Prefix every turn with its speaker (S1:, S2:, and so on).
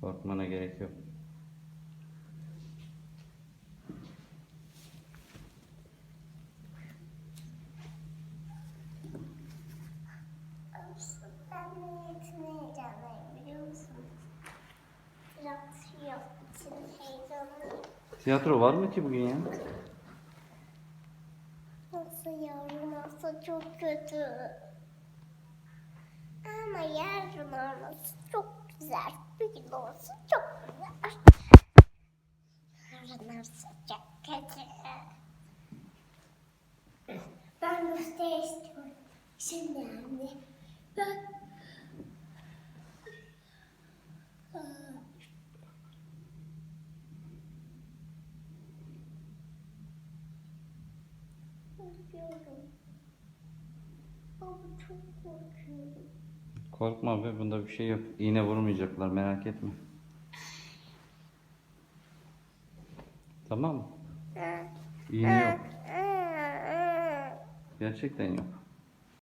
S1: Korkmana gerek yok. Tiyatro var mı ki bugün ya?
S2: Nasıl yarın olsa çok kötü. Ama yarın olması çok güzel. Bugün olsa çok güzel. Kötü. Ben gösteri istiyorum. Şimdi anne. Ben... Korkuyorum. Baba çok korkuyorum.
S1: Korkma be bunda bir şey yok. İğne vurmayacaklar merak etme. Tamam mı? İğne yok. Gerçekten yok.